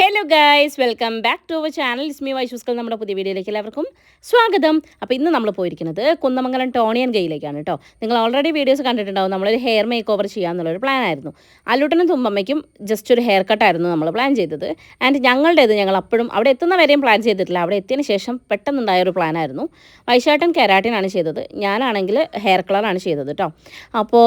Hello guys welcome back to our channel ഇസ്മി വൈഷൂസ്കൾ നമ്മുടെ പുതിയ വീഡിയോയിലേക്ക് എല്ലാവർക്കും സ്വാഗതം. അപ്പോൾ ഇന്ന് നമ്മൾ പോയിരിക്കുന്നത് കുന്നമംഗലം ടോണിയൻ ഗൈയിലേക്കാണ് കേട്ടോ. നിങ്ങൾ ഓൾറെഡി വീഡിയോസ് കണ്ടിട്ടുണ്ടാവും. നമ്മളൊരു ഹെയർ മേക്ക് ഓവർ ചെയ്യാമെന്നുള്ളൊരു പ്ലാൻ ആയിരുന്നു. അല്ലൂട്ടനും തുമ്പമ്മയ്ക്കും ജസ്റ്റ് ഒരു ഹെയർ കട്ടായിരുന്നു നമ്മൾ പ്ലാൻ ചെയ്തത്. ആൻഡ് ഞങ്ങളുടേത് ഞങ്ങൾ അപ്പോഴും അവിടെ എത്തുന്ന വരെയും പ്ലാൻ ചെയ്തിട്ടില്ല. അവിടെ എത്തിയതിന് ശേഷം പെട്ടെന്നുണ്ടായ ഒരു പ്ലാൻ പ്ലാനായിരുന്നു വൈശാട്ടൻ കെരാട്ടിനാണ് ചെയ്തത്. ഞാനാണെങ്കിൽ ഹെയർ കളറാണ് ചെയ്തത് കേട്ടോ. അപ്പോൾ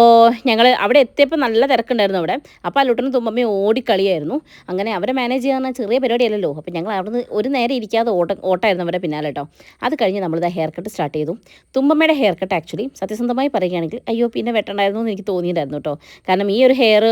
ഞങ്ങൾ അവിടെ എത്തിയപ്പോൾ നല്ല തിരക്കുണ്ടായിരുന്നു അവിടെ. അപ്പോൾ അല്ലൂട്ടനും തുമ്പമ്മയും ഓടിക്കളിയായിരുന്നു. അങ്ങനെ അവരെ മാനേജ് ചെയ്യാൻ ചെറിയ പരിപാടിയല്ലല്ലോ. അപ്പോൾ ഞങ്ങൾ അവിടുന്ന് ഒരു നേരെ ഇരിക്കാതെ ഓട്ട ഓട്ടമായിരുന്നു അവരുടെ പിന്നാലെ കേട്ടോ. അത് കഴിഞ്ഞ് നമ്മളിത് ഹെയർ കട്ട് സ്റ്റാർട്ട് ചെയ്തു. തുമ്പമ്മയുടെ ഹെയർ കട്ട് ആക്ച്വലി സത്യസന്ധമായി പറയുകയാണെങ്കിൽ അയ്യോ പിന്നെ വെട്ടണ്ടായിരുന്നു എന്ന് എനിക്ക് തോന്നിയിട്ടുണ്ടായിരുന്നു കേട്ടോ. കാരണം ഈ ഒരു ഹെയർ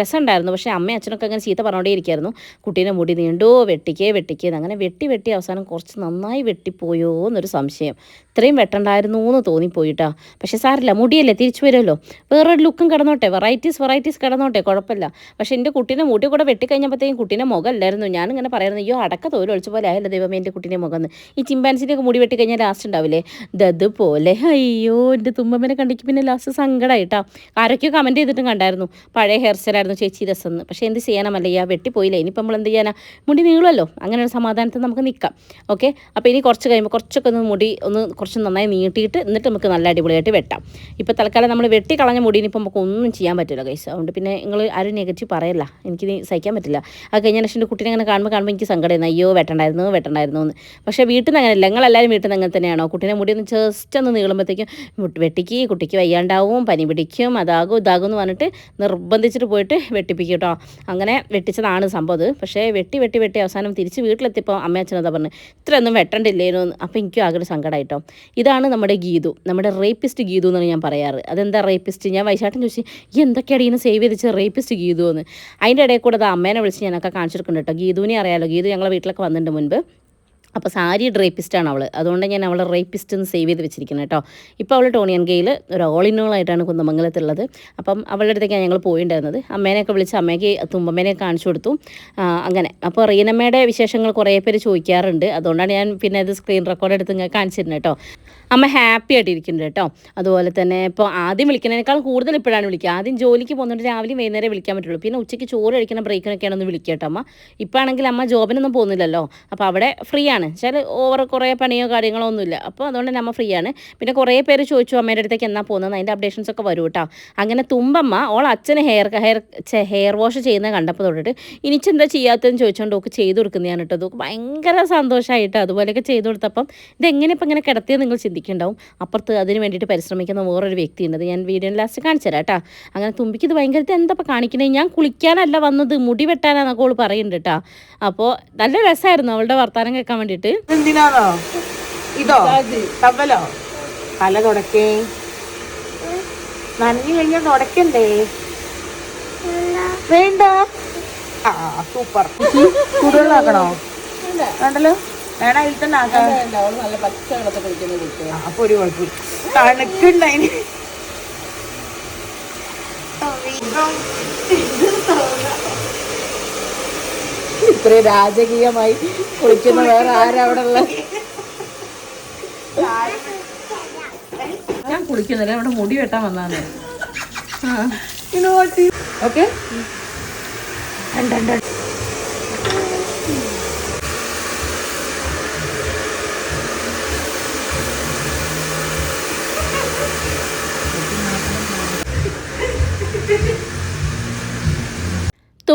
രസമുണ്ടായിരുന്നു. പക്ഷേ അമ്മയും അച്ഛനൊക്കെ അങ്ങനെ ചീത്ത പറഞ്ഞോണ്ടേ ഇരിക്കായിരുന്നു. കുട്ടീനെ മുടി നീണ്ടോ വെട്ടിക്കേ വെട്ടിക്കേ അങ്ങനെ വെട്ടി വെട്ടി അവസാനം കുറച്ച് നന്നായി വെട്ടിപ്പോയോ എന്നൊരു സംശയം. ഇത്രയും വെട്ടണ്ടായിരുന്നു എന്ന് തോന്നിപ്പോയിട്ടാ. പക്ഷേ സാറില്ല മുടിയല്ലേ തിരിച്ചു വരുമല്ലോ? വേറൊരു ലുക്കും കിടന്നോട്ടെ വെറൈറ്റീസ് വെറൈറ്റീസ് കിടന്നോട്ടെ കുഴപ്പമില്ല. പക്ഷേ എന്റെ കുട്ടീനെ മുടി കൂടെ വെട്ടിക്കഴിഞ്ഞപ്പോഴത്തേക്കും കുട്ടീന്റെ മുഖമല്ലായിരുന്നു. ഞാനിങ്ങനെ പറയുന്നത് അയ്യോ അടക്ക തോലൊളിച്ച പോലെ ആയല്ലോ ദൈവമേ എന്റെ കുട്ടീനെ മുഖം എന്ന് ഈ ചിമ്പാൻസിന്റെയൊക്കെ മുടി വെട്ടിക്കഴിഞ്ഞാൽ ലാസ്റ്റ് ഉണ്ടാവില്ലേ? ദതുപോലെ അയ്യോ എന്റെ തുമ്പമ്മനെ കണ്ടിക്ക് പിന്നെ ലാസ്റ്റ് സങ്കടമായിട്ടാ ആരൊക്കെയോ കമന്റ് ചെയ്തിട്ടും കണ്ടായിരുന്നു. പഴയ ഹെയർ സ്റ്റൈലായിരുന്നു ചേച്ചി രസം എന്ന് പക്ഷേ എന്ത് ചെയ്യാനമല്ല? ഈ ആ വെട്ടിപ്പോയില്ലേ? ഇനിയിപ്പോൾ നമ്മൾ എന്ത് ചെയ്യാനാ? മുടി നീളുമല്ലോ. അങ്ങനെ ഒരു സമാധാനത്തിൽ നമുക്ക് നിൽക്കാം. ഓക്കെ? അപ്പോൾ ഇനി കുറച്ച് കഴിയുമ്പോൾ കുറച്ചൊക്കെ ഒന്ന് മുടി ഒന്ന് കുറച്ച് നന്നായി നീട്ടിയിട്ട് എന്നിട്ട് നമുക്ക് നല്ല അടിപൊളിയായിട്ട് വെട്ടാം. ഇപ്പോൾ തൽക്കാലം നമ്മൾ വെട്ടി കളഞ്ഞ മുടിയിൽ ഇപ്പോൾ നമുക്ക് ഒന്നും ചെയ്യാൻ പറ്റില്ല കൈസ് അതുകൊണ്ട് പിന്നെ നിങ്ങൾ ആരും നെഗറ്റീവ് പറയല്ല. എനിക്ക് സഹിക്കാൻ പറ്റില്ല. അത് കഴിഞ്ഞ ശേഷം എന്റെ കുട്ടീനെ അങ്ങനെ കാണുമ്പോൾ കാണുമ്പോൾ എനിക്ക് സങ്കടമായിരുന്നു അയ്യോ വെട്ടണ്ടായിരുന്നു വെട്ടണ്ടായിരുന്നു എന്ന്. പക്ഷേ വീട്ടിൽ നിന്ന് അങ്ങനെയല്ല ഞങ്ങളെല്ലാവരും വീട്ടിൽ നിന്ന് അങ്ങനെ തന്നെയാണോ? കുട്ടീനെ മുടി ഒന്ന് ജസ്റ്റ് ഒന്ന് നീളുമ്പോഴത്തേക്കും വെട്ടിക്ക് കുട്ടിക്ക് വയ്യാണ്ടാവും പനി പിടിക്കും അതാകും ഇതാകും എന്ന് പറഞ്ഞിട്ട് നിർബന്ധിച്ചിട്ട് പോയിട്ട് വെട്ടിപ്പിക്കും കേട്ടോ. അങ്ങനെ വെട്ടിച്ചതാണ് സംഭവം പക്ഷേ വെട്ടി വെട്ടി വെട്ടി അവസാനം തിരിച്ച് വീട്ടിലെത്തിയപ്പോൾ അമ്മ അച്ഛനതാ പറഞ്ഞു ഇത്രയൊന്നും എന്ന്. അപ്പോൾ എനിക്കും ആകെ ഒരു സങ്കടമായിട്ടോ ഇതാണ് നമ്മുടെ ഗീതു നമ്മുടെ റേപ്പിസ്റ്റ് ഗീതു എന്നാണ് ഞാൻ പറയാറ്. അതെന്താ റേപ്പിസ്റ്റ് ഞാൻ വൈശാട്ടൻ ചോദിച്ചു ഈ എന്തൊക്കെയാണ് ഇതിനെ സേവ് ചെയ്തിച്ച് റേപ്പിസ്റ്റ് ഗീതു എന്ന്? അതിന്റെ ഇടയിൽ കൂടെ അത് അമ്മേനെ വിളിച്ച് ഞാനൊക്കെ കാണിച്ചിരിക്കുന്നുണ്ട് കേട്ടോ. ഗീതുവിനെ അറിയാലോ. ഗീതു ഞങ്ങളെ വീട്ടിലൊക്കെ വന്നിട്ടുണ്ട് മുൻപ്. അപ്പോൾ സാരി ഡ്രേപ്പിസ്റ്റാണ് അവൾ അതുകൊണ്ട് ഞാൻ അവളെ റേപ്പിസ്റ്റ് എന്ന് സേവ് ചെയ്ത് വെച്ചിരിക്കുന്നത് കേട്ടോ. ഇപ്പോൾ അവൾ ടോണിയൻ ഗെയിൽ ഒരു ഓൾ ഇൻ ആയിട്ടാണ് കുന്നമംഗലത്തുള്ളത് അപ്പം അവളുടെ അടുത്തേക്കാണ് ഞങ്ങൾ പോയിണ്ടായിരുന്നത്. അമ്മേനെയൊക്കെ വിളിച്ച് അമ്മയ്ക്ക് തുമ്പമ്മേനെ കാണിച്ചു കൊടുത്തു. അങ്ങനെ. അപ്പോൾ റീനമ്മയുടെ വിശേഷങ്ങൾ കുറേ പേര് ചോദിക്കാറുണ്ട്. അതുകൊണ്ടാണ് ഞാൻ പിന്നെ അത് സ്ക്രീൻ റെക്കോർഡ് എടുത്ത് കാണിച്ചിരുന്നത് കേട്ടോ. അമ്മ ഹാപ്പി ആയിട്ടിരിക്കുന്നുണ്ട് കേട്ടോ. അതുപോലെ തന്നെ ഇപ്പോൾ ആദ്യം വിളിക്കുന്നതിനേക്കാൾ കൂടുതൽ ഇപ്പോഴാണ് വിളിക്കുക. ആദ്യം ജോലിക്ക് പോകുന്നുണ്ട് രാവിലെ വൈകുന്നേരം വിളിക്കാൻ പറ്റുള്ളൂ. പിന്നെ ഉച്ചയ്ക്ക് ചോറ് കഴിക്കുന്ന ബ്രേക്കിനൊക്കെയാണ് ഒന്ന് വിളിക്കുക കേട്ടോ അമ്മ. ഇപ്പോൾ ആണെങ്കിൽ അമ്മ ജോബിനൊന്നും പോകുന്നില്ലല്ലോ. അപ്പോൾ അവിടെ ഫ്രീ ആണ്. ചില ഓവർ കുറേ പണിയോ കാര്യങ്ങളോ ഒന്നുമില്ല. അപ്പോൾ അതുകൊണ്ട് തന്നെ അമ്മ ഫ്രീ ആണ്. പിന്നെ കുറേ പേര് ചോദിച്ചു അമ്മയുടെ അടുത്തേക്ക് എന്നാ പോകുന്നത് അതിന്റെ അപ്ഡേഷൻസ് ഒക്കെ വരും കേട്ടോ. അങ്ങനെ തുമ്പമ്മ ഓൾ അച്ഛന് ഹെയർ ഹെയർ ഹെയർ വാഷ് ചെയ്യുന്നത് കണ്ടപ്പോൾ തൊട്ടിട്ട് ഇനിച്ചെന്താ ചെയ്യാത്തതെന്ന് ചോദിച്ചുകൊണ്ട് ഒക്കെ ചെയ്ത് കൊടുക്കുന്നതാണ് കേട്ടോ. അതൊക്കെ ഭയങ്കര സന്തോഷമായിട്ട് അതുപോലെയൊക്കെ ചെയ്ത് കൊടുത്തപ്പം. ഇതെങ്ങനെ ഇപ്പം ഇങ്ങനെ കിടത്തിയത് നിങ്ങൾ ചിന്തിക്കുന്നുണ്ടാവും. അപ്പുറത്ത് അതിന് വേണ്ടിയിട്ട് പരിശ്രമിക്കുന്ന വേറൊരു വ്യക്തിയുണ്ട്. ഉണ്ട് ഞാൻ വീഡിയോ ലാസ്റ്റ് കാണിച്ചു തരാം കേട്ടോ അങ്ങനെ തുമ്പിക്ക് ഇത് ഭയങ്കര ഇത് എന്താ കാണിക്കണേ? ഞാൻ കുളിക്കാനല്ല വന്നത് മുടി വെട്ടാനാന്നൊക്കെ അവൾ പറയുന്നുണ്ട് കേട്ടോ അപ്പോൾ നല്ല രസമായിരുന്നു അവളുടെ വർത്തമാനം കേൾക്കാൻ വേണ്ടിയിട്ട്. എന്തിനാണോ? ഇതോ? തവലോ തല തുടക്കേ. നനഞ്ഞു കഴിഞ്ഞാൽ തുടക്കണ്ടേ? വേണ്ട. ആ സൂപ്പർ. ചൂടുവെള്ളാക്കണോ? വേണ്ടല്ലോ? വേണം അതിൽ തന്നെ ആക്കാം നല്ല പച്ച അപ്പൊ ഒരു കുഴപ്പമില്ല. തണുക്കുണ്ടതിന് ഇത്രയും രാജകീയമായി കുളിക്കുന്ന വേറെ ആരവിടെ ഉള്ള ഉള്ളത്? ഞാൻ കുളിക്കുന്നില്ല അവിടെ മുടി വെട്ടാൻ വന്നാണ്. ഓക്കെ.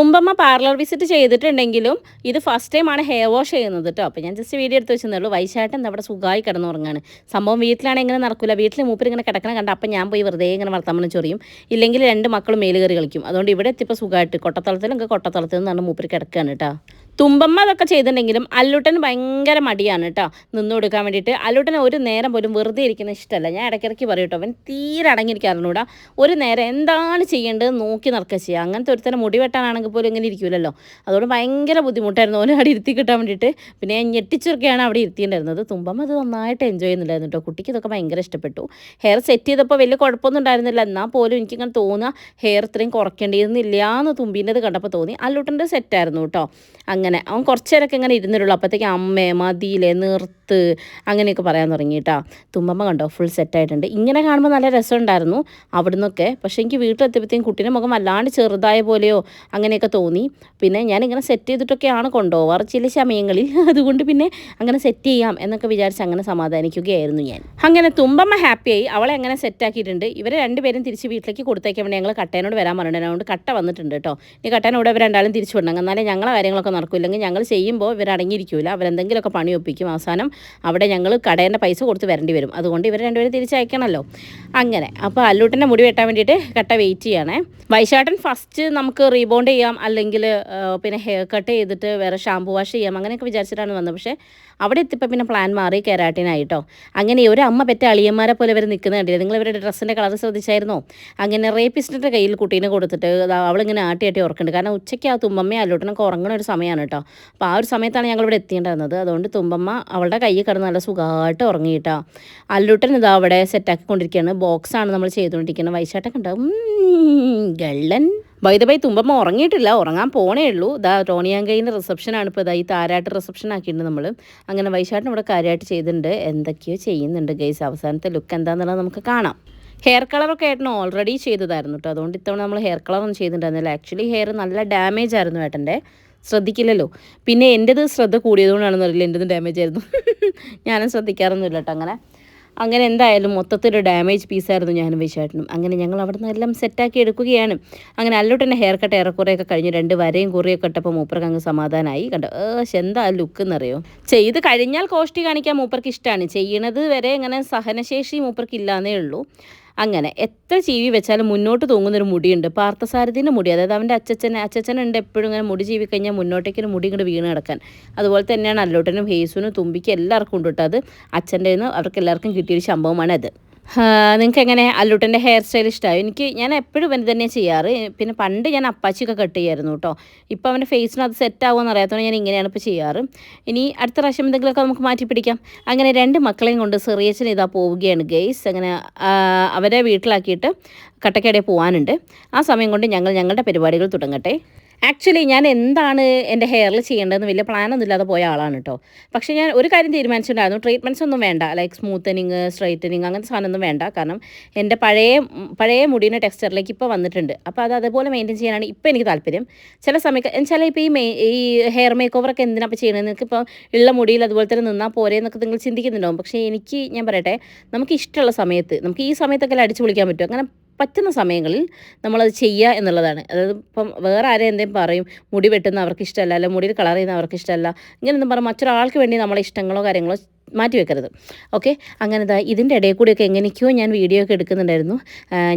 തുമ്പമ്മ പാർലർ വിസിറ്റ് ചെയ്തിട്ടുണ്ടെങ്കിലും ഇത് ഫസ്റ്റ് ടൈമാണ് ഹെയർ വാഷ് ചെയ്യുന്നത് കേട്ടോ അപ്പോൾ ഞാൻ ജസ്റ്റ് വീഡിയോ എടുത്ത് വെച്ചെന്നുള്ളൂ വൈശാട്ടൻ അവിടെ സുഖമായി കിടന്നുറങ്ങാണ്. സംഭവം വീട്ടിലാണെങ്കിൽ ഇങ്ങനെ നടക്കില്ല വീട്ടിൽ മൂപ്പർ ഇങ്ങനെ കിടക്കണം കണ്ട അപ്പം ഞാൻ പോയി വെറുതെ ഇങ്ങനെ വർത്തമാനം ചൊറിയും. ഇല്ലെങ്കിൽ രണ്ട് മക്കളും മേലുകറി കളിക്കും. അതുകൊണ്ട് ഇവിടെ എത്തിയപ്പോൾ സുഖമായിട്ട്. കൊട്ടത്തളത്തിലും കൊട്ടത്തളത്തിൽ നിന്നാണ് മൂപ്പർ കിടക്കുകയാണ് കേട്ടോ തുമ്പമ്മ അതൊക്കെ ചെയ്തിട്ടുണ്ടെങ്കിലും അല്ലുട്ടൻ ഭയങ്കര മടിയാണ് കേട്ടോ. നിന്ന് കൊടുക്കാൻ വേണ്ടിയിട്ട്. അല്ലുട്ടൻ ഒരു നേരം പോലും വെറുതെ ഇരിക്കുന്ന ഇഷ്ടമല്ല. ഞാൻ ഇടയ്ക്കിടയ്ക്ക് പറയും കേട്ടോ അവൻ തീരെ അടങ്ങിയിരിക്കാറുണ്ടൂടാ ഒരു നേരം എന്താണ് ചെയ്യേണ്ടത് നോക്കി നടക്കുക ചെയ്യുക അങ്ങനത്തെ ഒരുത്തരം മുടി വെട്ടാനാണെങ്കിൽ പോലും ഇങ്ങനെ ഇരിക്കില്ലല്ലോ അതുകൊണ്ട് ഭയങ്കര ബുദ്ധിമുട്ടായിരുന്നു ഓനെ അവിടെ ഇരുത്തി കിട്ടാൻ വേണ്ടിയിട്ട്. പിന്നെ ഞാൻ ഞെട്ടിച്ചൊക്കെയാണ് അവിടെ ഇരുത്തിയിട്ടുണ്ടായിരുന്നത്. തുമ്പമ്മ അത് നന്നായിട്ട് എൻജോയ് ചെയ്യുന്നുണ്ടായിരുന്നു കേട്ടോ. കുട്ടിക്ക് ഇതൊക്കെ ഭയങ്കര ഇഷ്ടപ്പെട്ടു. ഹെയർ സെറ്റ് ചെയ്തപ്പോൾ വലിയ കുഴപ്പമൊന്നും ഉണ്ടായിരുന്നില്ല. എന്നാൽ പോലും എനിക്കിങ്ങനെ തോന്നുക ഹെയർ ഇത്രയും കുറയ്ക്കേണ്ടിയിരുന്നില്ല എന്ന് തുമ്പീന്റെത് കണ്ടപ്പോൾ തോന്നി. അല്ലുട്ടന്റെ സെറ്റായിരുന്നു കേട്ടോ. അങ്ങനെ അവൻ കുറച്ച് നേരമൊക്കെ ഇങ്ങനെ ഇരുന്നിട്ടുള്ളൂ അപ്പോഴത്തേക്ക് അമ്മേ മതിയിലെ നിർത്ത് അങ്ങനെയൊക്കെ പറയാൻ തുടങ്ങി കേട്ടോ തുമ്പമ്മ കണ്ടോ ഫുൾ സെറ്റായിട്ടുണ്ട് ഇങ്ങനെ കാണുമ്പോൾ നല്ല രസമുണ്ടായിരുന്നു അവിടെ നിന്നൊക്കെ പക്ഷേ എനിക്ക് വീട്ടിലെത്തിയപ്പോഴത്തേക്കും കുട്ടീന്റെ മുഖം വല്ലാണ്ട് ചെറുതായ പോലെയോ അങ്ങനെയൊക്കെ തോന്നി. പിന്നെ ഞാനിങ്ങനെ സെറ്റ് ചെയ്തിട്ടൊക്കെയാണ് കൊണ്ടുപോകാറ് ചില സമയങ്ങളിൽ. അതുകൊണ്ട് പിന്നെ അങ്ങനെ സെറ്റ് ചെയ്യാം എന്നൊക്കെ വിചാരിച്ച് അങ്ങനെ സമാധാനിക്കുകയായിരുന്നു ഞാൻ. അങ്ങനെ തുമ്പമ്മ ഹാപ്പിയായി അവളെ അങ്ങനെ സെറ്റാക്കിയിട്ടുണ്ട് ഇവരെ രണ്ടുപേരും തിരിച്ച് വീട്ടിലേക്ക് കൊടുത്തേക്കാൻ വേണ്ടി ഞങ്ങൾ കട്ടേനോട് വരാൻ പറഞ്ഞിട്ടുണ്ട്. അതുകൊണ്ട് കട്ട വന്നിട്ടുണ്ട് കേട്ടോ. ഈ കട്ടേനോട് ഇവർ രണ്ടാളും തിരിച്ചു വിടണം. എന്നാലേ ഞങ്ങളെ കാര്യങ്ങളൊക്കെ നടക്കില്ലെങ്കിൽ ഞങ്ങൾ ചെയ്യുമ്പോൾ ഇവർ അടങ്ങിയിരിക്കില്ല അവരെന്തെങ്കിലുമൊക്കെ പണി ഒപ്പിക്കും. അവസാനം അവിടെ ഞങ്ങൾ കടേന്റെ പൈസ കൊടുത്ത് വരേണ്ടി വരും. അതുകൊണ്ട് ഇവർ രണ്ടുപേരും തിരിച്ചയക്കണമല്ലോ അങ്ങനെ. അപ്പോൾ അല്ലൂട്ടന്റെ മുടി വെട്ടാൻ വേണ്ടിയിട്ട് കട്ട വെയിറ്റ് ചെയ്യണേ. വൈശാട്ടൻ ഫസ്റ്റ് നമുക്ക് റീബോണ്ട് ചെയ്യാം. അല്ലെങ്കിൽ പിന്നെ ഹെയർ കട്ട് ചെയ്തിട്ട് വേറെ ഷാമ്പു വാഷ് ചെയ്യാം. അങ്ങനെയൊക്കെ വിചാരിച്ചിട്ടാണ് വന്നത്. പക്ഷേ അവിടെ എത്തിയപ്പോൾ പിന്നെ പ്ലാൻ മാറി കെരാട്ടിനായിട്ടോ. അങ്ങനെ ഒരു അമ്മ പെറ്റ അളിയന്മാരെ പോലെ ഇവർ നിൽക്കുന്ന കണ്ടില്ല? നിങ്ങൾ ഇവരുടെ ഡ്രസ്സിന്റെ കളർ ശ്രദ്ധിച്ചായിരുന്നോ? അങ്ങനെ റേപ്പിസ്റ്റിന്റെ കയ്യിൽ കുട്ടീനെ കൊടുത്തിട്ട് അവളിങ്ങനെ ആട്ടി ആട്ടി ഓർക്കുന്നുണ്ട്. കാരണം ഉച്ചയ്ക്ക് ആ തുമ്പമ്മയെ അല്ലോട്ടനൊക്കെ ഉറങ്ങുന്ന ഒരു സമയമാണ് കേട്ടോ. അപ്പോൾ ആ ഒരു സമയത്താണ് ഞങ്ങൾ ഇവിടെ എത്തിയിട്ടുണ്ടായിരുന്നത് അതുകൊണ്ട് തുമ്പമ്മ അവളുടെ കയ്യിൽ കിടന്ന് നല്ല സുഖമായിട്ട് ഉറങ്ങിയിട്ടാ. അല്ലൂട്ടൻ ഇതാ അവിടെ സെറ്റാക്കിക്കൊണ്ടിരിക്കുകയാണ് ബോക്സാണ് നമ്മൾ ചെയ്തുകൊണ്ടിരിക്കുന്നത്. വൈശാട്ടൊക്കെ ഉണ്ടാവും ഗള്ളൻ. ബൈ ബൈ തുമ്പമ്മ ഉറങ്ങിയിട്ടില്ല. ഉറങ്ങാൻ പോണേ ഉള്ളൂ. ഇതാ ടോണിയാങ്കൈന്റെ റിസപ്ഷനാണ് ഇപ്പോൾ ഇതാ ഈ താരാട്ട് റിസപ്ഷൻ ആക്കിയിട്ടുണ്ട് നമ്മൾ അങ്ങനെ വൈശാട്ടിന് ഇവിടെ കാര്യമായിട്ട് ചെയ്തിട്ടുണ്ട്. എന്തൊക്കെയോ ചെയ്യുന്നുണ്ട് ഗൈസ് അവസാനത്തെ ലുക്ക് എന്താണെന്നുള്ളത് നമുക്ക് കാണാം. ഹെയർ കളറൊക്കെ ഏട്ടന് ഓൾറെഡി ചെയ്തതായിരുന്നു കേട്ടോ അതുകൊണ്ട് ഇത്തവണ നമ്മൾ ഹെയർ കളറൊന്നും ചെയ്തിട്ടുണ്ടായിരുന്നില്ല. ആക്ച്വലി ഹെയർ നല്ല ഡാമേജ് ആയിരുന്നു ഏട്ടന്റെ ശ്രദ്ധിക്കില്ലല്ലോ. പിന്നെ എന്റെത് ശ്രദ്ധ കൂടിയതുകൊണ്ടാണെന്ന് അറിയില്ല. എന്റെത് ഡാമേജ് ആയിരുന്നു. ഞാനും ശ്രദ്ധിക്കാറൊന്നുമില്ല കേട്ടോ അങ്ങനെ. അങ്ങനെ എന്തായാലും മൊത്തത്തിലൊരു ഡാമേജ് പീസായിരുന്നു ഞാനും വിശാട്ടിനും അങ്ങനെ ഞങ്ങൾ അവിടെ നിന്ന് എല്ലാം സെറ്റാക്കി എടുക്കുകയാണ്. അങ്ങനെ അല്ലോട്ടന്റെ ഹെയർ കട്ട് ഏറെക്കുറെയൊക്കെ കഴിഞ്ഞ് രണ്ട് വരയും കുറിയൊക്കെ ഇട്ടപ്പോൾ മൂപ്പർക്ക് അങ്ങ് സമാധാനമായി കണ്ടോ? ഏഷ് എന്താ ലുക്ക് എന്നറിയോ? ചെയ്ത് കഴിഞ്ഞാൽ കോഷ്ടി കാണിക്കാൻ മൂപ്പർക്ക് ഇഷ്ടമാണ് ചെയ്യണത് വരെ ഇങ്ങനെ സഹനശേഷി മൂപ്പർക്ക് ഇല്ലാന്നേ ഉള്ളൂ. അങ്ങനെ എത്ര ചീവി വെച്ചാലും മുന്നോട്ട് തൂങ്ങുന്നൊരു മുടിയുണ്ട്. പാർത്ഥസാരഥിന്റെ മുടി അതായത് അവന്റെ അച്ഛച്ചനെ അച്ഛച്ചനുണ്ട് എപ്പോഴും ഇങ്ങനെ മുടി ജീവി കഴിഞ്ഞാൽ മുന്നോട്ടേക്ക് ഒരു മുടി ഇങ്ങോട്ട് വീണ് കിടക്കാൻ. അതുപോലെ തന്നെയാണ് അല്ലോട്ടനും ഹേസുനും തുമ്പിക്ക് എല്ലാവർക്കും ഉണ്ട് കേട്ടോ അത്. അച്ഛന്റെ നിന്ന് അവർക്ക് എല്ലാവർക്കും കിട്ടിയൊരു സംഭവമാണ് അത് നിങ്ങൾക്ക് എങ്ങനെ അല്ലൂട്ടന്റെ ഹെയർ സ്റ്റൈൽ ഇഷ്ടമായി എനിക്ക് ഞാൻ എപ്പോഴും ഇവൻ തന്നെ ചെയ്യാറ്. പിന്നെ പണ്ട് ഞാൻ അപ്പാച്ചിയൊക്കെ കട്ട് ചെയ്യായിരുന്നു കേട്ടോ ഇപ്പോൾ അവന്റെ ഫേസിന് അത് സെറ്റ് ആവുമെന്ന് അറിയാത്തതുകൊണ്ട് ഞാൻ ഇങ്ങനെയാണ് ഇപ്പോൾ ചെയ്യാറ്. ഇനി അടുത്ത പ്രാവശ്യം എന്തെങ്കിലുമൊക്കെ നമുക്ക് മാറ്റി പിടിക്കാം. അങ്ങനെ രണ്ട് മക്കളെയും കൊണ്ട് ചെറിയച്ഛൻ ഇതാ പോവുകയാണ് ഗെയ്സ് അങ്ങനെ അവരെ വീട്ടിലാക്കിയിട്ട് കട്ടക്കടയിൽ പോകാനുണ്ട് ആ സമയം കൊണ്ട് ഞങ്ങൾ ഞങ്ങളുടെ പരിപാടികൾ തുടങ്ങട്ടെ. ആക്ച്വലി ഞാൻ എന്താണ് എന്റെ ഹെയറിൽ ചെയ്യേണ്ടതെന്ന് വലിയ പ്ലാനൊന്നും ഇല്ലാതെ പോയ ആളാണ് കേട്ടോ പക്ഷേ ഞാൻ ഒരു കാര്യം തീരുമാനിച്ചിട്ടുണ്ടായിരുന്നു. ട്രീറ്റ്മെന്റ്സ് ഒന്നും വേണ്ട. ലൈക്ക് സ്മൂത്തനിങ് സ്ട്രൈറ്റനിങ് അങ്ങനത്തെ സാധനമൊന്നും വേണ്ട. കാരണം എന്റെ പഴയ പഴയ മുടിയുടെ ടെക്സ്ചറിലേക്ക് ഇപ്പോൾ വന്നിട്ടുണ്ട്. അപ്പോൾ അത് അതുപോലെ മെയിന്റെയിൻ ചെയ്യാനാണ് ഇപ്പോൾ എനിക്ക് താല്പര്യം. ചില സമയത്ത് ചില ഇപ്പോൾ ഈ മെയ് ഈ ഹെയർ മേക്ക് ഓവറൊക്കെ എന്തിനാണ് അപ്പോൾ നിങ്ങൾക്ക് ഇപ്പോൾ ഉള്ള മുടിയിൽ അതുപോലെ തന്നെ നിന്നാൽ പോരെ എന്നൊക്കെ നിങ്ങൾ ചിന്തിക്കുന്നുണ്ടാവും. പക്ഷേ എനിക്ക് ഞാൻ പറയട്ടെ നമുക്ക് ഇഷ്ടമുള്ള സമയത്ത് നമുക്ക് ഈ സമയത്തൊക്കെ അടിച്ചു പൊളിക്കാൻ പറ്റും അങ്ങനെ പറ്റുന്ന സമയങ്ങളിൽ നമ്മളത് ചെയ്യുക എന്നുള്ളതാണ്. അതായത് ഇപ്പം വേറെ ആരെ എന്തെങ്കിലും പറയും മുടി വെട്ടുന്ന അവർക്ക് ഇഷ്ടമല്ല അല്ലെങ്കിൽ മുടിയിൽ കളർ ചെയ്യുന്ന അവർക്ക് ഇഷ്ടമല്ല ഇങ്ങനെയൊന്നും പറഞ്ഞാൽ മറ്റൊരാൾക്ക് വേണ്ടി നമ്മളെ ഇഷ്ടങ്ങളോ കാര്യങ്ങളോ മാറ്റി വെക്കരുത്. ഓക്കെ? അങ്ങനെ ഇതാ ഇതിന്റെ ഇടയിൽ കൂടിയൊക്കെ എങ്ങനെയൊക്കെയോ ഞാൻ വീഡിയോ ഒക്കെ എടുക്കുന്നുണ്ടായിരുന്നു.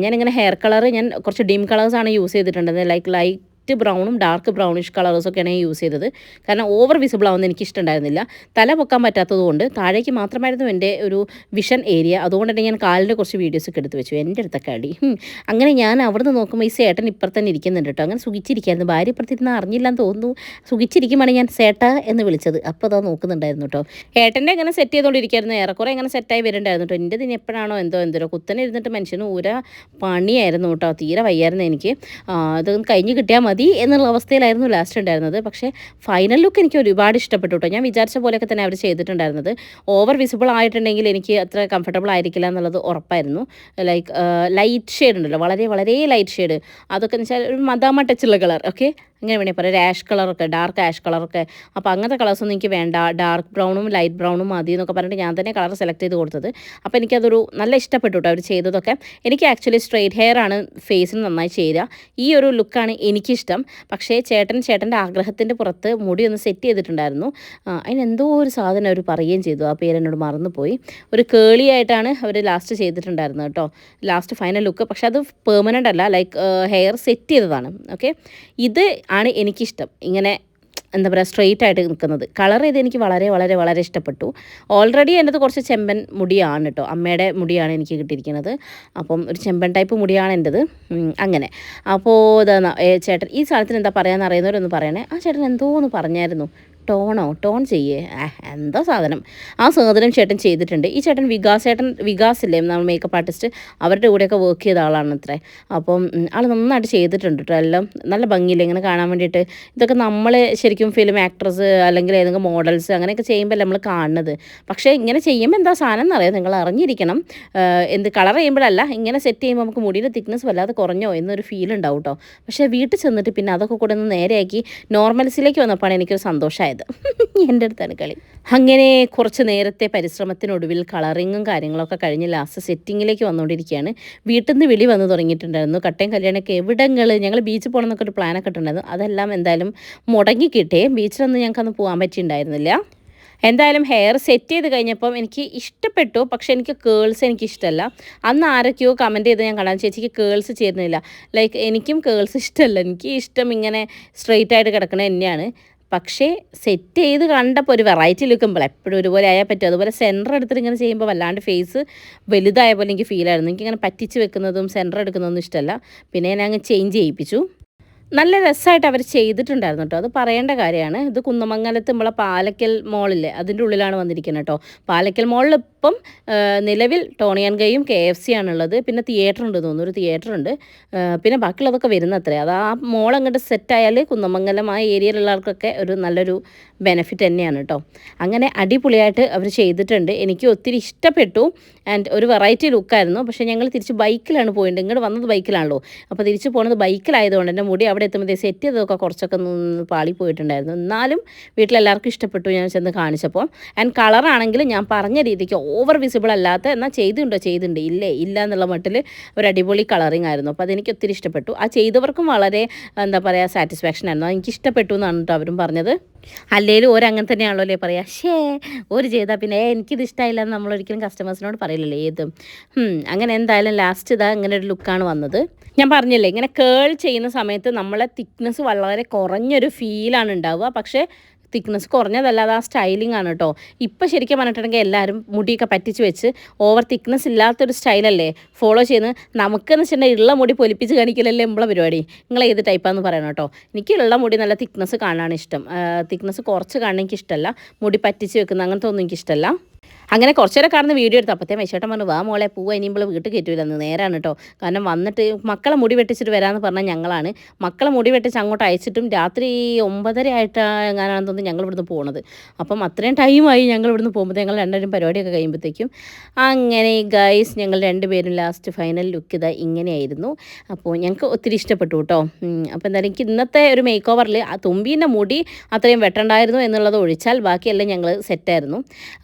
ഞാനിങ്ങനെ ഹെയർ കളർ ഞാൻ കുറച്ച് ഡിം കളേഴ്സാണ് യൂസ് ചെയ്തിട്ടുണ്ടായിരുന്നത്. ലൈക്ക് ലൈറ്റ് ബ്രൗണും ഡാർക്ക് ബ്രൗണിഷ് കളേഴ്സൊക്കെയാണ് ഞാൻ യൂസ് ചെയ്തത്. കാരണം ഓവർ വിസിബിൾ ആവുന്ന എനിക്ക് ഇഷ്ടമുണ്ടായിരുന്നില്ല. തല പൊക്കാൻ പറ്റാത്തതുകൊണ്ട് താഴേക്ക് മാത്രമായിരുന്നു എന്റെ ഒരു വിഷൻ ഏരിയ അതുകൊണ്ട് തന്നെ ഞാൻ കാലിന്റെ കുറച്ച് വീഡിയോസ് ഒക്കെ എടുത്ത് വെച്ചു. എന്റെ അടുത്തൊക്കെ അടി. അങ്ങനെ ഞാൻ അവിടുന്ന് നോക്കുമ്പോൾ ഈ സേട്ടൻ ഇപ്പുറത്ത് തന്നെ ഇരിക്കുന്നുണ്ട് കേട്ടോ. അങ്ങനെ സുഖിച്ചിരിക്കുകയായിരുന്നു ഭാര്യ ഇപ്പുറത്തിരുന്ന് അറിഞ്ഞില്ലെന്ന് തോന്നുന്നു. സുഖിച്ചിരിക്കുമ്പോൾ ഞാൻ സേട്ട എന്ന് വിളിച്ചത്. അപ്പോൾ അതാ നോക്കുന്നുണ്ടായിരുന്നു കേട്ടോ. ഏട്ടന്റെ അങ്ങനെ സെറ്റ് ചെയ്തുകൊണ്ടിരിക്കുകയായിരുന്നു ഏറെക്കുറെ അങ്ങനെ സെറ്റായി വരുന്നുണ്ടായിരുന്നു കേട്ടോ. എന്റെ ഇതിന് എപ്പോഴാണോ എന്തോ എന്തോ കുത്തനെ ഇരുന്നിട്ട് മനുഷ്യന് ഊര പണിയായിരുന്നു കേട്ടോ. തീരെ വയ്യായിരുന്നു എനിക്ക്. അത് കഴിഞ്ഞ് കിട്ടിയാൽ മതി എന്നുള്ള അവസ്ഥയിലായിരുന്നു ലാസ്റ്റ് ഉണ്ടായിരുന്നത്. പക്ഷേ ഫൈനൽ ലുക്ക് എനിക്ക് ഒരുപാട് ഇഷ്ടപ്പെട്ടു കേട്ടോ ഞാൻ വിചാരിച്ച പോലെയൊക്കെ തന്നെ അവർ ചെയ്തിട്ടുണ്ടായിരുന്നത്. ഓവർ വിസിബിൾ ആയിട്ടുണ്ടെങ്കിൽ എനിക്ക് അത്ര കംഫർട്ടബിൾ ആയിരിക്കില്ല എന്നുള്ളത് ഉറപ്പായിരുന്നു. ലൈക്ക് ലൈറ്റ് ഷെയ്ഡ് ഉണ്ടല്ലോ. വളരെ വളരെ ലൈറ്റ് ഷെയ്ഡ് അതൊക്കെ എന്ന് വെച്ചാൽ ഒരു മദാമ ടച്ചുള്ള കളർ ഓക്കെ അങ്ങനെ വേണമെങ്കിൽ പറയാം. ആഷ് കളറൊക്കെ ഡാർക്ക് ആഷ് കളറൊക്കെ അപ്പോൾ അങ്ങനത്തെ കളേഴ്സൊന്നും എനിക്ക് വേണ്ട. ഡാർക്ക് ബ്രൗണും ലൈറ്റ് ബ്രൗണും മതി എന്നൊക്കെ പറഞ്ഞിട്ട് ഞാൻ തന്നെ കളർ സെലക്ട് ചെയ്ത് കൊടുത്തത്. അപ്പോൾ എനിക്കതൊരു നല്ല ഇഷ്ടപ്പെട്ടു കേട്ടോ അവർ ചെയ്തതൊക്കെ. എനിക്ക് ആക്ച്വലി സ്ട്രെയിറ്റ് ഹെയർ ആണ് ഫേസിന് നന്നായി ചെയ്യുക ഈ ഒരു ലുക്കാണ് എനിക്കിഷ്ടം പക്ഷേ ചേട്ടൻ ചേട്ടന്റെ ആഗ്രഹത്തിന്റെ പുറത്ത് മുടി ഒന്ന് സെറ്റ് ചെയ്തിട്ടുണ്ടായിരുന്നു അതിന് അതിനെന്തോ ഒരു സാധനം അവർ പറയുകയും ചെയ്തു. ആ പേരെന്നോട് മറന്നുപോയി. ഒരു കേളി ആയിട്ടാണ് അവർ ലാസ്റ്റ് ചെയ്തിട്ടുണ്ടായിരുന്നത് കേട്ടോ. ലാസ്റ്റ് ഫൈനൽ ലുക്ക് പക്ഷേ അത് പെർമനന്റ് അല്ല. ലൈക്ക് ഹെയർ സെറ്റ് ചെയ്തതാണ്. ഓക്കെ ഇത് ആണ് എനിക്കിഷ്ടം. ഇങ്ങനെ എന്താ പറയുക സ്ട്രെയിറ്റ് ആയിട്ട് നിൽക്കുന്നത്. കളർ ചെയ്ത് എനിക്ക് വളരെ വളരെ വളരെ ഇഷ്ടപ്പെട്ടു. ഓൾറെഡി എന്റെത് കുറച്ച് ചെമ്പൻ മുടിയാണ് കേട്ടോ അമ്മയുടെ മുടിയാണ് എനിക്ക് കിട്ടിയിരിക്കുന്നത്. അപ്പം ഒരു ചെമ്പൻ ടൈപ്പ് മുടിയാണ് എന്റെത്. അങ്ങനെ. അപ്പോൾ ഇതാ ചേട്ടൻ ഈ സാധനത്തിന് എന്താ പറയാമെന്ന് അറിയുന്നവരൊന്ന് പറയണേ. ആ ചേട്ടൻ എന്തോ ഒന്ന് പറഞ്ഞായിരുന്നു. ടോണോ? ടോൺ ചെയ്യേ. എന്താ സാധനം? ആ സാധനം ചേട്ടൻ ചെയ്തിട്ടുണ്ട്. ഈ ചേട്ടൻ വികാസ് ചേട്ടൻ വികാസ് ഇല്ലേ നമ്മൾ മേക്കപ്പ് ആർട്ടിസ്റ്റ് അവരുടെ കൂടെയൊക്കെ വർക്ക് ചെയ്ത ആളാണ് അത്രേ അപ്പം ആൾ നന്നായിട്ട് ചെയ്തിട്ടുണ്ട് കേട്ടോ എല്ലാം നല്ല ഭംഗിയില്ല? ഇങ്ങനെ കാണാൻ വേണ്ടിയിട്ട്. ഇതൊക്കെ നമ്മൾ ശരിക്കും ഫിലിം ആക്ട്രസ് അല്ലെങ്കിൽ ഏതെങ്കിലും മോഡൽസ് അങ്ങനെയൊക്കെ ചെയ്യുമ്പോൾ നമ്മൾ കാണുന്നത്. പക്ഷേ ഇങ്ങനെ ചെയ്യുമ്പോൾ എന്താ സാധനം എന്നറിയാം? നിങ്ങൾ അറിഞ്ഞിരിക്കണം. എന്ത് കളർ ചെയ്യുമ്പോഴല്ല ഇങ്ങനെ സെറ്റ് ചെയ്യുമ്പോൾ നമുക്ക് മുടിയുടെ തിക്നെസ് വല്ലാതെ കുറഞ്ഞോ എന്നൊരു ഫീൽ ഉണ്ടാവും കേട്ടോ പക്ഷേ വീട്ടിൽ ചെന്നിട്ട് പിന്നെ അതൊക്കെ കൂടെ ഒന്ന് നേരെയാക്കി നോർമൽസിലേക്ക് വന്നപ്പോഴാണ് എനിക്കൊരു സന്തോഷമായത് എന്റെ അടുത്താണ് കളി. അങ്ങനെ കുറച്ച് നേരത്തെ പരിശ്രമത്തിനൊടുവിൽ കളറിങ്ങും കാര്യങ്ങളൊക്കെ കഴിഞ്ഞ് ലാസ്റ്റ് സെറ്റിങ്ങിലേക്ക് വന്നുകൊണ്ടിരിക്കുകയാണ്. വീട്ടിൽ നിന്ന് വിളി വന്ന് തുടങ്ങിയിട്ടുണ്ടായിരുന്നു. കട്ടയും കല്യാണമൊക്കെ എവിടങ്ങൾ ഞങ്ങൾ ബീച്ച് പോകണം എന്നൊക്കെ ഒരു പ്ലാനൊക്കെ ഇട്ടുണ്ടായിരുന്നു. അതെല്ലാം എന്തായാലും മുടങ്ങിക്കിട്ടേ. ബീച്ചിലൊന്നും ഞങ്ങൾക്കന്ന് പോകാൻ പറ്റിയിട്ടുണ്ടായിരുന്നില്ല. എന്തായാലും ഹെയർ സെറ്റ് ചെയ്ത് കഴിഞ്ഞപ്പം എനിക്ക് ഇഷ്ടപ്പെട്ടു. പക്ഷെ എനിക്ക് കേൾസ് എനിക്ക് ഇഷ്ടമല്ല. അന്ന് ആരൊക്കെയോ കമന്റ് ചെയ്ത് ഞാൻ കാണാൻ ചേച്ചിക്ക് കേൾസ് ചേരുന്നില്ല. ലൈക്ക് എനിക്കും കേൾസ് ഇഷ്ടമല്ല. എനിക്ക് ഇഷ്ടം ഇങ്ങനെ സ്ട്രെയിറ്റ് ആയിട്ട് കിടക്കണ തന്നെയാണ്. പക്ഷേ സെറ്റ് ചെയ്ത് കണ്ടപ്പോൾ ഒരു വെറൈറ്റി ലുക്കുമ്പോൾ എപ്പോഴും ഒരുപോലെ ആയാൽ പറ്റും. അതുപോലെ സെന്റർ എടുത്തിട്ട് ഇങ്ങനെ ചെയ്യുമ്പോൾ വല്ലാണ്ട് ഫേസ് വലുതായ പോലെ എനിക്ക് ഫീലായിരുന്നു എനിക്കിങ്ങനെ പറ്റിച്ച് വെക്കുന്നതും സെന്റർ എടുക്കുന്നതൊന്നും ഇഷ്ടമല്ല. പിന്നെ ഞാൻ അങ്ങ് ചേഞ്ച് ചെയ്യിപ്പിച്ചു. നല്ല രസമായിട്ട് അവർ ചെയ്തിട്ടുണ്ടായിരുന്നു കേട്ടോ അത് പറയേണ്ട കാര്യമാണ്. ഇത് കുന്നമംഗലത്ത് നമ്മളെ പാലക്കൽ മോളില്ലേ അതിന്റെ ഉള്ളിലാണ് വന്നിരിക്കുന്നത് കേട്ടോ പാലക്കൽ മോളിൽ ഇപ്പം നിലവിൽ ടോണിയൻ ഗയും കെ എഫ് സി ആണുള്ളത്. പിന്നെ തിയേറ്റർ ഉണ്ട് തോന്നുന്നു. ഒരു തിയേറ്റർ ഉണ്ട് പിന്നെ ബാക്കിയുള്ളതൊക്കെ വരുന്ന അത്രേ അത് ആ മോൾ അങ്ങോട്ട് സെറ്റായാൽ കുന്നമംഗലം ആ ഏരിയയിലുള്ള ആൾക്കൊക്കെ ഒരു നല്ലൊരു ബെനിഫിറ്റ് തന്നെയാണ് കേട്ടോ അങ്ങനെ അടിപൊളിയായിട്ട് അവർ ചെയ്തിട്ടുണ്ട്. എനിക്ക് ഒത്തിരി ഇഷ്ടപ്പെട്ടു. ആൻഡ് ഒരു വെറൈറ്റി ലുക്കായിരുന്നു. പക്ഷേ ഞങ്ങൾ തിരിച്ച് ബൈക്കിലാണ് പോയിട്ട് ഇങ്ങോട്ട് വന്നത് ബൈക്കിലാണല്ലോ. അപ്പോൾ തിരിച്ച് പോകുന്നത് ബൈക്കിലായതുകൊണ്ട് എന്റെ മുടി അവിടെ എത്തുമ്പോഴത്തേ സെറ്റ് ചെയ്തതൊക്കെ കുറച്ചൊക്കെ നിന്ന് പാളി പോയിട്ടുണ്ടായിരുന്നു. എന്നാലും വീട്ടിലെല്ലാവർക്കും ഇഷ്ടപ്പെട്ടു ഞാൻ ചെന്ന് കാണിച്ചപ്പോൾ. ആൻഡ് കളറാണെങ്കിൽ ഞാൻ പറഞ്ഞ രീതിക്ക് ഓവർ വിസിബിൾ അല്ലാത്ത എന്നാൽ ചെയ്തിട്ടുണ്ടോ? ചെയ്തിട്ടുണ്ട്. ഇല്ലേ? ഇല്ല എന്നുള്ള മട്ടിൽ ഒരു അടിപൊളി കളറിങ് ആയിരുന്നു. അപ്പോൾ അതെനിക്ക് ഒത്തിരി ഇഷ്ടപ്പെട്ടു. ആ ചെയ്തവർക്കും വളരെ എന്താ പറയുക സാറ്റിസ്ഫാക്ഷൻ ആയിരുന്നു. എനിക്ക് ഇഷ്ടപ്പെട്ടു എന്നാണ് കേട്ടോ അവരും പറഞ്ഞത്. അല്ലേലും ഓരോ അങ്ങനെ തന്നെയാണല്ലോ അല്ലേ പറയുക ഷേ ഒരു ചെയ്താൽ പിന്നെ എനിക്കിത് ഇഷ്ടമായില്ല എന്ന് നമ്മൾ ഒരിക്കലും കസ്റ്റമേഴ്സിനോട് പറയില്ലല്ലോ ഏതും. അങ്ങനെ എന്തായാലും ലാസ്റ്റ് ഇതാ ഇങ്ങനെ ഒരു ലുക്കാണ് വന്നത്. ഞാൻ പറഞ്ഞില്ലേ ഇങ്ങനെ കേൾ ചെയ്യുന്ന സമയത്ത് നമ്മളെ തിക്നെസ് വളരെ കുറഞ്ഞൊരു ഫീലാണ് ഉണ്ടാവുക. പക്ഷേ തിക്നെസ് കുറഞ്ഞതല്ല അത് ആ സ്റ്റൈലിംഗ് ആണ് കേട്ടോ ഇപ്പം ശരിക്കും പറഞ്ഞിട്ടുണ്ടെങ്കിൽ എല്ലാവരും മുടിയൊക്കെ പറ്റിച്ച് വെച്ച് ഓവർ തിക്നെസ് ഇല്ലാത്തൊരു സ്റ്റൈലല്ലേ ഫോളോ ചെയ്യുന്നത്. നമുക്കെന്ന് വെച്ചിട്ടുണ്ടെങ്കിൽ ഉള്ള മുടി പൊലിപ്പിച്ച് കാണിക്കലല്ലേ നമ്മളെ പരിപാടി? നിങ്ങൾ ഏത് ടൈപ്പാന്ന് പറയണം കേട്ടോ എനിക്ക് ഉള്ള മുടി നല്ല തിക്നെസ് കാണാനാണ് ഇഷ്ടം. തിക്നെസ് കുറച്ച് കാണാൻ എനിക്ക് ഇഷ്ടമല്ല മുടി പറ്റിച്ച് വെക്കുന്ന അങ്ങനത്തെ ഒന്നും എനിക്ക് ഇഷ്ടമല്ല അങ്ങനെ കുറച്ചു നേരം കാണുന്ന വീഡിയോ എടുത്തു. അപ്പോഴത്തേ മേശേട്ടൻ പറഞ്ഞു വാ മോളെ പൂവ് ഇനിയുമ്പോൾ വീട്ടിൽ കയറ്റൂലെന്ന് നേരാണ് കേട്ടോ കാരണം വന്നിട്ട് മക്കളെ മുടി വെട്ടിച്ചിട്ട് വരാമെന്ന് പറഞ്ഞാൽ ഞങ്ങളാണ്. മക്കളെ മുടി വെട്ടിച്ച് അങ്ങോട്ട് അയച്ചിട്ടും രാത്രി ഒമ്പതര ആയിട്ട് എങ്ങനെയാണെന്ന് തോന്നുന്നു ഞങ്ങൾ ഇവിടുന്ന് പോണത്. അപ്പം അത്രയും ടൈമായി ഞങ്ങൾ ഇവിടുന്ന് പോകുമ്പോൾ ഞങ്ങൾ രണ്ടുപേരും പരിപാടിയൊക്കെ കഴിയുമ്പോഴത്തേക്കും അങ്ങനെ ഗൈസ് ഞങ്ങൾ രണ്ടുപേരും ലാസ്റ്റ് ഫൈനൽ ലുക്ക് ഇതാ ഇങ്ങനെയായിരുന്നു. അപ്പോൾ ഞങ്ങൾക്ക് ഒത്തിരി ഇഷ്ടപ്പെട്ടു കേട്ടോ അപ്പോൾ എന്തായാലും എനിക്ക് ഇന്നത്തെ ഒരു മേക്ക് ഓവറിൽ ആ തുമ്പീന്റെ മുടി അത്രയും വെട്ടണ്ടായിരുന്നു എന്നുള്ളത് ഒഴിച്ചാൽ ബാക്കിയെല്ലാം ഞങ്ങൾ സെറ്റായിരുന്നു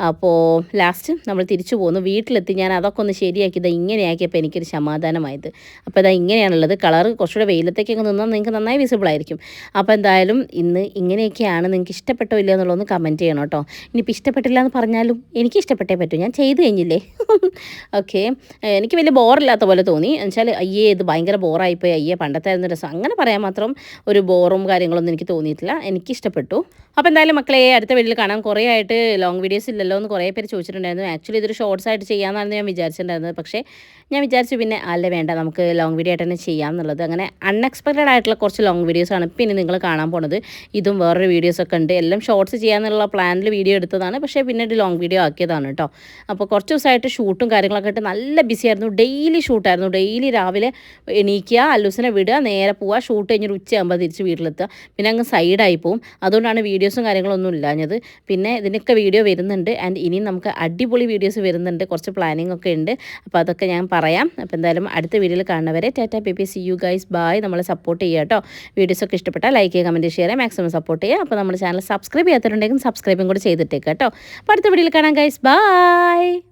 അപ്പോൾ ലാസ്റ്റ് നമ്മൾ തിരിച്ചു പോന്നു. വീട്ടിലെത്തി ഞാൻ അതൊക്കെ ഒന്ന് ശരിയാക്കിയത് ഇങ്ങനെയാക്കിയപ്പോൾ എനിക്കൊരു സമാധാനമായത്. അപ്പോൾ ഇതാ ഇങ്ങനെയാണുള്ളത്. കളർ കുറച്ചുകൂടെ വെയിലത്തേക്കൊക്കെ നിന്നാൽ നിങ്ങൾക്ക് നന്നായി വിസിബിൾ ആയിരിക്കും. അപ്പോൾ എന്തായാലും ഇന്ന് ഇങ്ങനെയൊക്കെയാണ് നിങ്ങൾക്ക് ഇഷ്ടപ്പെട്ടോ ഇല്ല എന്നുള്ളതൊന്ന് കമന്റ് ചെയ്യണം കേട്ടോ. ഇനിയിപ്പോൾ ഇഷ്ടപ്പെട്ടില്ല എന്ന് പറഞ്ഞാലും എനിക്ക് ഇഷ്ടപ്പെട്ടേ പറ്റൂ. ഞാൻ ചെയ്ത് കഴിഞ്ഞില്ലേ? ഓക്കെ എനിക്ക് വലിയ ബോറില്ലാത്ത പോലെ തോന്നി. എന്നുവെച്ചാൽ അയ്യേ ഇത് ഭയങ്കര ബോറായിപ്പോയി അയ്യേ പണ്ടത്തെ ആയിരുന്നു രസം അങ്ങനെ പറയാൻ മാത്രം ഒരു ബോറും കാര്യങ്ങളൊന്നും എനിക്ക് തോന്നിയിട്ടില്ല. എനിക്ക് ഇഷ്ടപ്പെട്ടു. അപ്പോൾ എന്തായാലും മക്കളെ അടുത്ത വീട്ടിൽ കാണാം. കുറേ ആയിട്ട് ലോങ് വീഡിയോസ് ഇല്ലല്ലോ എന്ന് കുറേ പേര് ചോദിച്ചിട്ടുണ്ടായിരുന്നു. ആക്ച്വലി ഇതൊരു ഷോർട്സ് ആയിട്ട് ചെയ്യാമെന്നാണ് ഞാൻ വിചാരിച്ചിട്ടുണ്ടായിരുന്നത്. പക്ഷേ ഞാൻ വിചാരിച്ചു പിന്നെ അല്ല വേണ്ട നമുക്ക് ലോങ് വീഡിയോ ആയിട്ട് തന്നെ ചെയ്യാം എന്നുള്ളത് അങ്ങനെ അൺഎക്സ്പെക്റ്റഡ് ആയിട്ടുള്ള കുറച്ച് ലോങ് വീഡിയോസാണ് പിന്നെ നിങ്ങൾ കാണാൻ പോണത്. ഇതും വേറൊരു വീഡിയോസൊക്കെ ഉണ്ട്. എല്ലാം ഷോർട്സ് ചെയ്യാന്നുള്ള പ്ലാനിൽ വീഡിയോ എടുത്തതാണ്. പക്ഷേ പിന്നീട് ലോങ് വീഡിയോ ആക്കിയതാണ് കേട്ടോ. അപ്പോൾ കുറച്ച് ദിവസമായിട്ട് ഷൂട്ടും കാര്യങ്ങളൊക്കെ ആയിട്ട് നല്ല ബിസി ആയിരുന്നു. ഡെയിലി ഷൂട്ടായിരുന്നു ഡെയിലി രാവിലെ എണീക്കുക അല്ലൂസിനെ വിടുക നേരെ പോവുക ഷൂട്ട് കഴിഞ്ഞൊരു ഉച്ചയാകുമ്പോൾ തിരിച്ച് വീട്ടിലെത്തുക. പിന്നെ അങ്ങ് സൈഡായി പോവും. അതുകൊണ്ടാണ് വീഡിയോസും കാര്യങ്ങളൊന്നും ഇല്ലാഞ്ഞത്. പിന്നെ ഇതിനൊക്കെ വീഡിയോ വരുന്നുണ്ട്. ആൻഡ് ഇനിയും അടിപൊളി വീഡിയോസ് വരുന്നുണ്ട്. കുറച്ച് പ്ലാനിങ് ഒക്കെ ഉണ്ട്. അപ്പോൾ അതൊക്കെ ഞാൻ പറയാം. അപ്പോൾ എന്തായാലും അടുത്ത വീഡിയോയിൽ കാണുന്നവരെ ടാറ്റാ പി പി സി യു ഗൈസ് ബായ് നമ്മളെ സപ്പോർട്ട് ചെയ്യുക കേട്ടോ. വീഡിയോസൊക്കെ ഇഷ്ടപ്പെട്ടാൽ ലൈക്ക് ചെയ്യുക കമന്റ് ഷെയർ ചെയ്യുക മാക്സിമം സപ്പോർട്ട് ചെയ്യുക. അപ്പോൾ നമ്മുടെ ചാനൽ സബ്സ്ക്രൈബ് ചെയ്യാത്തവരുണ്ടെങ്കിൽ സബ്സ്ക്രൈബും കൂടി ചെയ്തിട്ടേക്കാം കേട്ടോ. അപ്പോൾ അടുത്ത വീഡിയോയിൽ കാണാം ഗൈസ് ബായ്